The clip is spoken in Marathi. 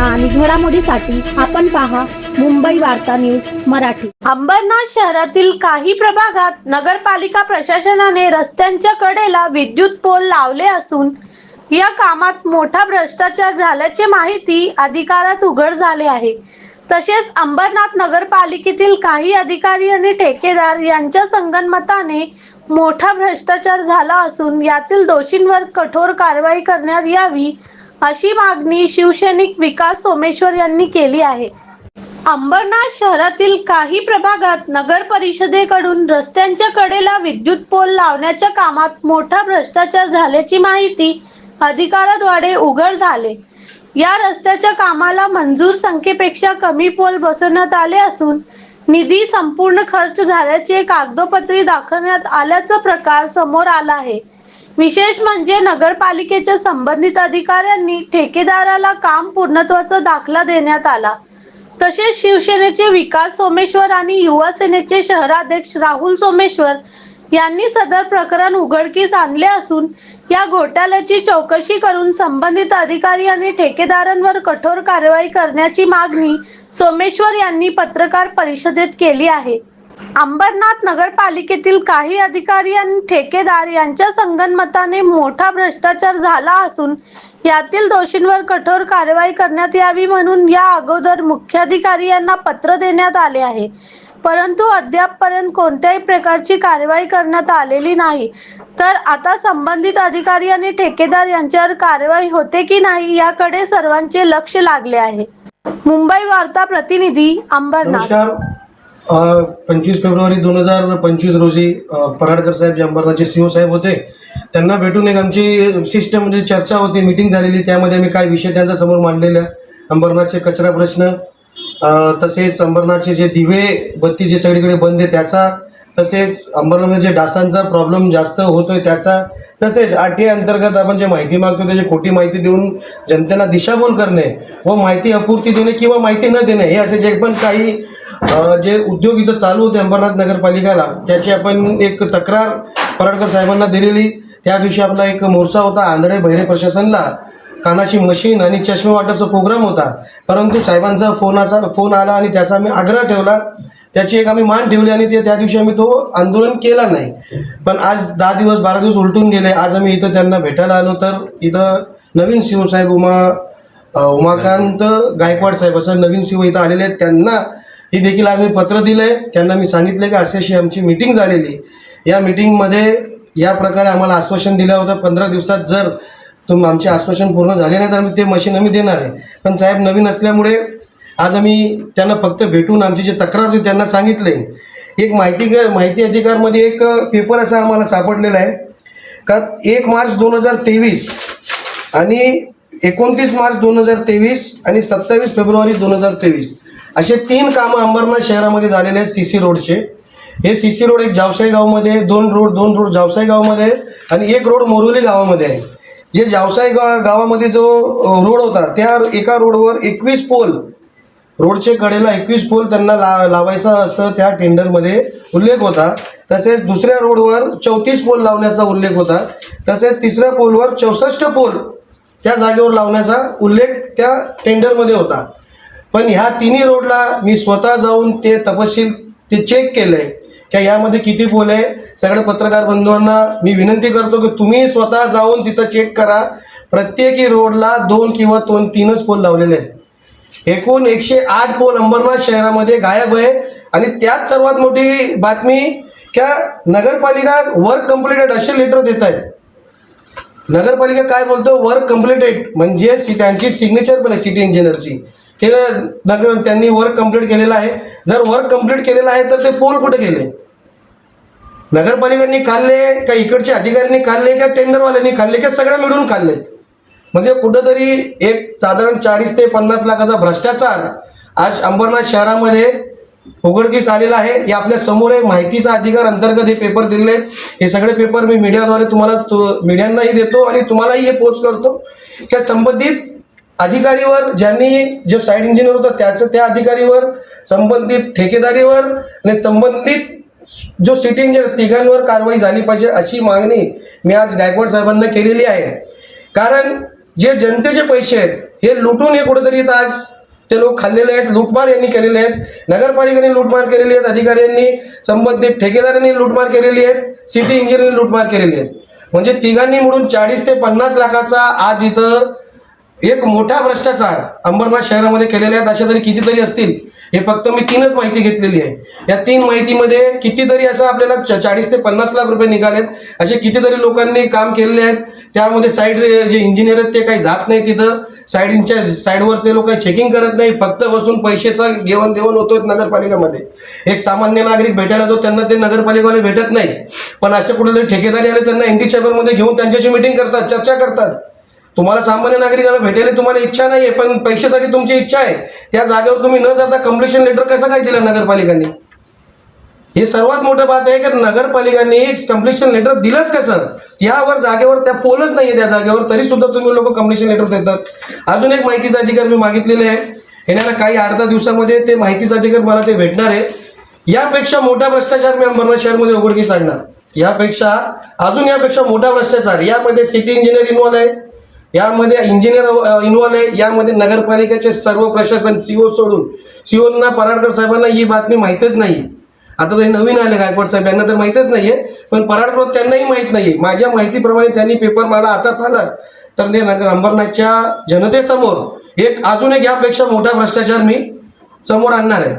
बातम्या आणि घडामोडीसाठी आपण पहा मुंबई वार्ता न्यूज मराठी. अंबरनाथ शहरातील काही प्रभागात नगरपालिका प्रशासनाने रस्त्यांच्या कडेला विद्युत पोल लावले असून या कामात मोठा भ्रष्टाचार झाल्याचे माहिती अधिकारात उघड झाले आहे. तसेच अंबरनाथ नगरपालिकेतील काही अधिकारी आणि ठेकेदार यांच्या संगनमताने मोठा भ्रष्टाचार झाला असून यातील दोषींवर कठोर कारवाई करण्यात यावी अशी मागणी शिवसैनिक विकास सोमेश्वर यांनी केली आहे. अंबरनाथ शहरातील काही प्रभागात नगर परिषदेकडून रस्त्यांच्या कडेला विद्युत पोल लावण्याच्या कामात मोठा भ्रष्टाचार झाल्याची माहिती अधिकाराद्वारे उघड झाले. या रस्त्याच्या कामाला मंजूर संख्येपेक्षा कमी पोल बसवण्यात आले असून निधी संपूर्ण खर्च झाल्याचे कागदोपत्री दाखवण्यात आल्याचा प्रकार समोर आला आहे. विशेष म्हणजे नगरपालिकेच्या संबंधित अधिकाऱ्यांनी ठेकेदाराला काम पूर्णत्वाचा दाखला देण्यात आला. तसेच शिवसेनेचे विकास सोमेश्वर आणि युवा सेनेचे शहराध्यक्ष राहुल सोमेश्वर यांनी सदर प्रकरण उघडकीस आणले असून या घोटाळ्याची चौकशी करून संबंधित अधिकारी आणि ठेकेदारांवर कठोर कारवाई करण्याची मागणी सोमेश्वर यांनी पत्रकार परिषदेत केली आहे. अंबरनाथ नगरपालिकेतील काही अधिकारी आणि ठेकेदार यांच्या संगनमताने मोठा भ्रष्टाचार झाला असून यातील दोषींवर कठोर कारवाई करण्यात यावी म्हणून या अगोदर मुख्याधिकारी यांना पत्र देण्यात आले आहे. परंतु अद्यापपर्यंत कोणत्याही प्रकारची कारवाई करण्यात आलेली नाही. तर आता संबंधित अधिकारी आणि ठेकेदार यांच्यावर कारवाई होते की नाही याकडे सर्वांचे लक्ष लागले आहे. मुंबई वार्ता प्रतिनिधी अंबरनाथ. पंचवीस फेब्रुवारी दोन हजार पंचवीस रोजी पराडकर साहेब जे अंबरनाथचे सीओ साहेब होते. त्यांना भेटून एक आमची सिस्टम म्हणजे चर्चा होती मिटिंग झालेली. त्यामध्ये आम्ही काय विषय त्यांच्यासमोर मांडलेल्या. अंबरनाथचे कचरा प्रश्न तसेच अंबरनाथचे जे दिवे बत्ती जे सगळीकडे बंद आहे त्याचा तसेच अंबरनाथ जे डासांचा प्रॉब्लेम जास्त होतोय त्याचा तसेच आर टी आय अंतर्गत आपण जे माहिती मागतो त्याची खोटी माहिती देऊन जनतेला दिशाभूल करणे व माहिती अपुरती देणे किंवा माहिती न देणे हे असे जे पण काही जे उद्योग इथं चालू होते अंबरनाथ नगरपालिकाला त्याची आपण एक तक्रार पराडकर साहेबांना दिलेली. त्या दिवशी आपला एक मोर्चा होता आंधळे बहिरे प्रशासनला. कानाची मशीन आणि चष्मे वाटपचा प्रोग्राम होता. परंतु साहेबांचा फोनाचा फोन आला आणि त्याचा आम्ही आग्रह ठेवला. त्याची एक आम्ही मान ठेवली आणि ते त्या दिवशी आम्ही तो आंदोलन केला नाही. पण आज दहा दिवस बारा दिवस उलटून गेले. आज आम्ही इथं त्यांना भेटायला आलो तर इथं नवीन सीओ साहेब उमा उमाकांत गायकवाड साहेब असं नवीन शिव इथं आलेले आहेत. त्यांना हे देखील आज मी पत्र दिलं आहे त्यांना मी सांगितलं की अशी अशी आमची मीटिंग झालेली. या मीटिंगमध्ये या प्रकारे आम्हाला आश्वासन दिलं होतं. पंधरा दिवसात जर तुम आमचे आश्वासन पूर्ण झाले नाही तर आम्ही ते मशीन आम्ही देणार आहे. पण साहेब नवीन असल्यामुळे आज आम्ही त्यांना फक्त भेटून आमची जी तक्रार होती त्यांना सांगितले. एक माहिती माहिती अधिकारमध्ये एक पेपर असा आम्हाला सापडलेला आहे. का एक मार्च दोन हजार तेवीस आणि एकोणतीस मार्च दोन हजार तेवीस आणि सत्तावीस फेब्रुवारी दोन हजार तेवीस असे तीन कामं अंबरनाथ शहरामध्ये झालेले आहेत सी सी रोडचे. हे सी सी रोड एक जावसाई गावमध्ये आहे, दोन रोड दोन रोड जावसाई गावामध्ये आहे आणि एक रोड मोरोली गावामध्ये आहे. जे जावसाई गा गावामध्ये जो रोड होता त्या एका रोडवर एकवीस पोल रोडचे कडेला एकवीस पोल त्यांना ला लावायचा असं त्या टेंडरमध्ये उल्लेख होता. तसेच दुसऱ्या रोडवर चौतीस पोल लावण्याचा उल्लेख होता. तसेच तिसऱ्या पोलवर चौसष्ट पोल त्या जागेवर लावण्याचा उल्लेख त्या टेंडरमध्ये होता. पण ह्या तिन्ही रोडला मी स्वतः जाऊन ते तपशील ते चेक केलंय. की यामध्ये किती पोल आहे? सगळ्या पत्रकार बंधूंना मी विनंती करतो की तुम्ही स्वतः जाऊन तिथं चेक करा. प्रत्येकी रोडला दोन किंवा दोन तीनच पोल लावलेले आहेत. एकूण एकशे आठ पोल अंबरनाथ शहरामध्ये गायब आहे. आणि त्यात सर्वात मोठी बातमी क्या नगरपालिका वर्क कम्प्लिटेड असे लेटर देत आहेत. नगरपालिका काय बोलतो? वर्क कम्प्लिटेड म्हणजे सी त्यांची सिग्नेचर पण आहे सिटी इंजिनियरची नगर त्यांनी वर्क कंप्लीट केलेलं आहे. जर वर्क कंप्लीट केलेलं आहे तर ते पोल कुठे गेले नगरपालिकांनी खाल्ले का इकडच्या अधिकाऱ्यांनी खाल्ले का टेंडरवाल्यांनी खाल्ले का सगळ्या मिळून खाल्ले म्हणजे कुठंतरी एक साधारण चाळीस ते पन्नास लाखाचा भ्रष्टाचार आज अंबरनाथ शहरामध्ये उघडकीस आलेला आहे. हे आपल्यासमोर आहे माहितीचा अधिकार अंतर्गत हे पेपर दिलेले आहेत. हे सगळे पेपर मी मीडियाद्वारे तुम्हाला तो- मीडियांनाही देतो आणि तुम्हालाही हे पोच करतो. त्या संबंधित अधिकारीवर ज्यांनी जो साईड इंजिनियर होता त्याचं त्या अधिकारीवर संबंधित ठेकेदारीवर आणि संबंधित जो सिटी इंजिनियर तिघांवर कारवाई झाली पाहिजे अशी मागणी मी आज गायकवाड साहेबांना केलेली आहे. कारण जे जनतेचे पैसे आहेत हे लुटून हे कुठेतरी येत आज. ते लोक खाल्लेले आहेत लूटमार यांनी केलेले आहेत. नगरपालिकेने लूटमार केलेली आहेत अधिकाऱ्यांनी संबंधित ठेकेदारांनी लूटमार केलेली आहेत सिटी इंजिनियरने लूटमार केलेली आहेत. म्हणजे तिघांनी मिळून चाळीस ते पन्नास लाखाचा आज इथं एक मोठा भ्रष्टाचार अंबरनाथ शहरामध्ये केलेले आहेत अशा तरी कितीतरी असतील. हे फक्त मी तीनच माहिती घेतलेली आहे. या तीन माहितीमध्ये कितीतरी असं आपल्याला च- चाळीस ते पन्नास लाख रुपये निघालेत. असे कितीतरी लोकांनी काम केलेले आहेत. त्यामध्ये साईड जे इंजिनियर आहेत ते काही जात नाही तिथं साईडच्या साईडवर ते लोक चेकिंग करत नाही. फक्त बसून पैशाचा घेवण देवण होतोय नगरपालिकामध्ये. एक सामान्य नागरिक भेटायला जो त्यांना ते नगरपालिकावाले भेटत नाही पण असे कुठेतरी ठेकेदारी आले त्यांना एनडी चॅम्बरमध्ये घेऊन त्यांच्याशी मिटिंग करतात चर्चा करतात. तुम्हाला सामान्य नागरिकाला भेटायला तुम्हाला इच्छा नाही आहे पण पैशासाठी तुमची इच्छा आहे. त्या जागेवर तुम्ही न जाता कम्प्लिशन लेटर कसं काय दिलं नगरपालिकांनी? हे सर्वात मोठं बात आहे की नगरपालिकांनी कम्प्लिशन लेटर दिलंच कसं यावर जागेवर त्या पोलच नाहीये त्या जागेवर तरी सुद्धा तुम्ही लोक कम्प्लिशन लेटर देतात. अजून एक माहितीचा अधिकार मी मागितलेले आहे. येणाऱ्या काही आठ दहा दिवसामध्ये ते माहितीचा अधिकार मला ते भेटणार आहे. यापेक्षा मोठा भ्रष्टाचार मी अंबरनाथ शहरमध्ये उघडकीस आणणार. यापेक्षा अजून यापेक्षा मोठा भ्रष्टाचार. यामध्ये सिटी इंजिनियर इन्वॉल्व्ह आहे. यामध्ये इंजिनियर इन्व्हॉल्व आहे. यामध्ये नगरपालिकेचे सर्व प्रशासन सीओ सोडून. सीओना पराडकर साहेबांना ही बातमी माहीतच नाही आता ते नवीन आले गायकवाड साहेब यांना तर माहीतच नाहीये पण पराडकर त्यांनाही माहीत नाहीये. माझ्या माहितीप्रमाणे त्यांनी पेपर मला हातात आला तर ते नगर अंबरनाथच्या जनतेसमोर एक अजून एक यापेक्षा मोठा भ्रष्टाचार मी समोर आणणार आहे.